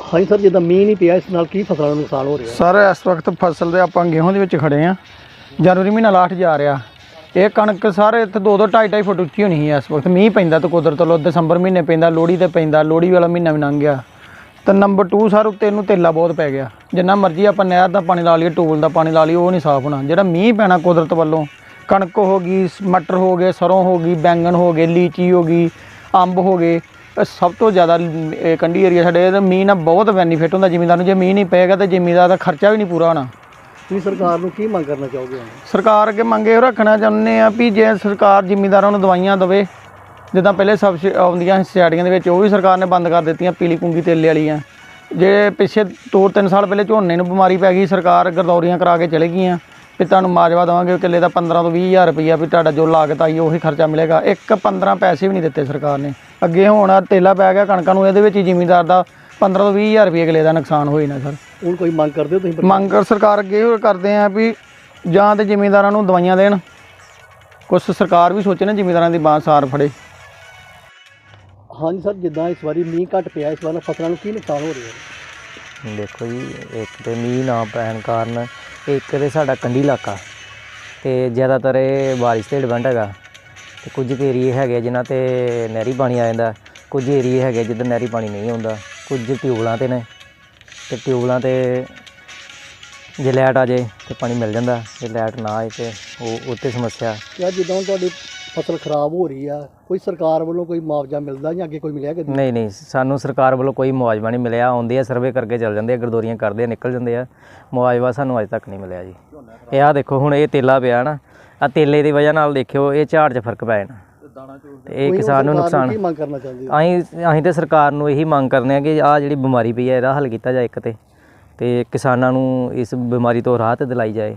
ਹਾਂਜੀ ਸਰ, ਜਿੱਦਾਂ ਮੀਂਹ ਨਹੀਂ ਪਿਆ, ਇਸ ਨਾਲ ਕੀ ਫਸਲਾਂ ਨੂੰ ਨੁਕਸਾਨ ਹੋ ਰਿਹਾ? ਸਰ, ਇਸ ਵਕਤ ਫਸਲ ਦੇ ਆਪਾਂ ਗੇਹੂੰ ਦੇ ਵਿੱਚ ਖੜੇ ਆ। ਜਨਵਰੀ ਮਹੀਨਾ ਲਾਸਟ ਜਾ ਰਿਹਾ। ਇਹ ਕਣਕ ਸਾਰੇ ਇੱਥੇ 2 2 2.5 2.5 ਫੁੱਟ ਉੱਚੀ ਹੋਣੀ ਹੈ ਇਸ ਵਕਤ। ਮੀਂਹ ਪੈਂਦਾ ਤਾਂ ਕੁਦਰਤ ਵੱਲੋਂ ਦਸੰਬਰ ਮਹੀਨੇ ਪੈਂਦਾ, ਲੋਹੜੀ ਤੇ ਪੈਂਦਾ, ਲੋਹੜੀ ਵਾਲਾ ਮਹੀਨਾ ਵੀ ਲੰਘ ਗਿਆ। ਤੇ ਨੰਬਰ 2 ਸਰ, ਉੱਤੇ ਇਹਨੂੰ ਤੇਲਾ ਬਹੁਤ ਪੈ ਗਿਆ। ਜਿੰਨਾ ਮਰਜ਼ੀ ਆਪਾਂ ਨਹਿਰ ਦਾ ਪਾਣੀ ਲਾ ਲਈਏ, ਟੂਲ ਦਾ ਪਾਣੀ ਲਾ ਲਈਏ, ਉਹ ਨਹੀਂ ਸਾਫ਼ ਹੋਣਾ। ਜਿਹੜਾ ਮੀਂਹ ਪੈਣਾ ਕੁਦਰਤ ਵੱਲੋਂ, ਕਣਕ ਹੋ ਗਈ, ਮਟਰ ਹੋ ਗਏ, ਸਰੋਂ ਹੋ ਗਈ, ਬੈਂਗਣ ਹੋ ਗਏ, ਲੀਚੀ ਹੋ ਗਈ, ਅੰਬ ਹੋ ਗਏ ਸਭ ਤੋਂ ਜ਼ਿਆਦਾ ਕੰਢੀ ਏਰੀਆ ਸਾਡੇ ਇਹਦਾ ਮੀਂਹ ਨਾਲ ਬਹੁਤ ਬੈਨੀਫਿਟ ਹੁੰਦਾ ਜ਼ਿਮੀਂਦਾਰ ਨੂੰ। ਜੇ ਮੀਂਹ ਨਹੀਂ ਪਏਗਾ ਤਾਂ ਜ਼ਿਮੀਂਦਾਰ ਦਾ ਖਰਚਾ ਵੀ ਨਹੀਂ ਪੂਰਾ ਹੋਣਾ। ਤੁਸੀਂ ਸਰਕਾਰ ਨੂੰ ਕੀ ਮੰਗ ਕਰਨਾ ਚਾਹੋਗੇ? ਸਰਕਾਰ ਅੱਗੇ ਮੰਗੇ ਰੱਖਣਾ ਚਾਹੁੰਦੇ ਆ ਵੀ ਜੇ ਸਰਕਾਰ ਜ਼ਿਮੀਂਦਾਰਾਂ ਨੂੰ ਦਵਾਈਆਂ ਦੇਵੇ ਜਿੱਦਾਂ ਪਹਿਲੇ ਸਬ ਆਉਂਦੀਆਂ ਸਟੇਡੀਆਂ ਦੇ ਵਿੱਚ ਉਹ ਵੀ ਸਰਕਾਰ ਨੇ ਬੰਦ ਕਰ ਦਿੱਤੀਆਂ ਪੀਲੀ ਕੁੰਗੀ ਤੇਲੇ ਵਾਲੀਆਂ। ਜੇ ਪਿੱਛੇ 2-3 ਸਾਲ ਪਹਿਲੇ ਝੋਨੇ ਨੂੰ ਬਿਮਾਰੀ ਪੈ ਗਈ ਸਰਕਾਰ ਗਰਦੌਰੀਆਂ ਕਰਾ ਕੇ ਚਲੇ ਗਈਆਂ। ਵੀ ਤੁਹਾਨੂੰ ਮਾਜਵਾ ਦੇਵਾਂਗੇ ਕਿੱਲੇ ਦਾ 15 ਤੋਂ 20000 ਰੁਪਈਆ ਵੀ ਤੁਹਾਡਾ ਜੋ ਲਾਗਤ ਆਈ ਉਹੀ ਖਰਚਾ ਮਿਲੇਗਾ। ਇੱਕ 15 ਪੈਸੇ ਵੀ ਨਹੀਂ ਦਿੱਤੇ ਸਰਕਾਰ ਨੇ। ਅੱਗੇ ਹੁਣ ਆਹ ਤੇਲਾ ਪੈ ਗਿਆ ਕਣਕਾਂ ਨੂੰ ਇਹਦੇ ਵਿੱਚ ਹੀ ਜ਼ਿਮੀਂਦਾਰ ਦਾ 15 ਤੋਂ 20000 ਰੁਪਏ ਕਿੱਲੇ ਦਾ ਨੁਕਸਾਨ ਹੋਈ ਨਾ ਸਰ। ਹੁਣ ਕੋਈ ਮੰਗ ਕਰਦੇ ਹੋ ਤੁਸੀਂ ਮੰਗ ਕਰ- ਸਰਕਾਰ ਅੱਗੇ ਇਹੋ ਕਰਦੇ ਆ ਵੀ ਜਾਂ ਤੇ ਜ਼ਿਮੀਂਦਾਰਾਂ ਨੂੰ ਦਵਾਈਆਂ ਦੇਣ। ਕੁਛ ਸਰਕਾਰ ਵੀ ਸੋਚੇ ਨਾ ਜ਼ਿਮੀਂਦਾਰਾਂ ਦੀ ਬਾਂਹ ਸਾਰ ਫੜੇ। ਹਾਂਜੀ ਸਰ ਜਿੱਦਾਂ ਇਸ ਵਾਰੀ ਮੀਂਹ ਘੱਟ ਪਿਆ ਇਸ ਵਾਰ ਫਸਲਾਂ ਨੂੰ ਕੀ ਨੁਕਸਾਨ ਹੋ ਰਿਹਾ? ਦੇਖੋ ਜੀ ਇੱਕ ਤੇ ਮੀਂਹ ਨਾ ਪੈਣ ਕਾਰਨ ਇੱਕ ਤੇ ਸਾਡਾ ਕੰਢੀ ਇਲਾਕਾ ਤੇ ਜ਼ਿਆਦਾਤਰ ਇਹ ਬਾਰਿਸ਼ ਤੇ ਡਿਪੈਂਡ ਹੈਗਾ। ਤੇ ਕੁਝ ਏਰੀਏ ਹੈਗੇ ਜਿਨ੍ਹਾਂ ਤੇ ਨਹਿਰੀ ਪਾਣੀ ਆ ਜਾਂਦਾ। ਕੁਝ ਏਰੀਏ ਹੈਗੇ ਜਿੱਧਰ ਨਹਿਰੀ ਪਾਣੀ ਨਹੀਂ ਆਉਂਦਾ। ਕੁਝ ਟਿਊਬਲਾਂ ਤੇ ਨੇ ਤੇ ਟਿਊਬਲਾਂ ਤੇ ਜੇ ਲਾਈਟ ਆ ਜਾਏ ਤੇ ਪਾਣੀ ਮਿਲ ਜਾਂਦਾ। ਜੇ ਲਾਈਟ ਨਾ ਆਏ ਤੇ ਉਹ ਉੱਤੇ ਸਮੱਸਿਆ। ਕਿ ਜਿੱਦਾਂ ਹੁਣ ਤੁਹਾਡੀ ਫਸਲ ਖਰਾਬ ਹੋ ਰਹੀ ਆ ਕੋਈ ਸਰਕਾਰ ਵੱਲੋਂ ਕੋਈ ਮੁਆਵਜ਼ਾ ਮਿਲਦਾ ਜਾਂ ਅੱਗੇ ਕੋਈ ਮਿਲਿਆ ਕਿ ਨਹੀਂ ਨਹੀਂ ਸਾਨੂੰ ਸਰਕਾਰ ਵੱਲੋਂ ਕੋਈ ਮੁਆਵਜ਼ਾ ਨਹੀਂ ਮਿਲਿਆ। ਆਉਂਦੇ ਆ ਸਰਵੇ ਕਰਕੇ ਚੱਲ ਜਾਂਦੇ ਆ ਗਰਦੋਰੀਆਂ ਕਰਦੇ ਆ ਨਿਕਲ ਜਾਂਦੇ ਆ। ਮੁਆਵਜ਼ਾ ਸਾਨੂੰ ਅਜੇ ਤੱਕ ਨਹੀਂ ਮਿਲਿਆ ਜੀ। ਇਹ ਆ ਦੇਖੋ ਹੁਣ ਇਹ ਤੇਲਾ ਪਿਆ ਨਾ। ਆ ਤੇਲੇ ਦੀ ਵਜ੍ਹਾ ਨਾਲ ਦੇਖਿਓ ਇਹ ਝਾੜ 'ਚ ਫ਼ਰਕ ਪੈ ਜਾਣਾ। ਤੇ ਇਹ ਕਿਸਾਨ ਨੂੰ ਨੁਕਸਾਨ ਕੀ ਮੰਗ ਕਰਨਾ ਚਾਹੁੰਦੇ ਅਸੀਂ ਅਸੀਂ ਤੇ ਸਰਕਾਰ ਨੂੰ ਇਹੀ ਮੰਗ ਕਰਦੇ ਆ ਕਿ ਆ ਜਿਹੜੀ ਬਿਮਾਰੀ ਪਈ ਹੈ ਇਹਦਾ ਹੱਲ ਕੀਤਾ ਜਾਏ ਇੱਕ ਤੇ। ਤੇ ਕਿਸਾਨਾਂ ਨੂੰ ਇਸ ਬਿਮਾਰੀ ਤੋਂ ਰਾਹਤ ਦਿਲਾਈ ਜਾਏ।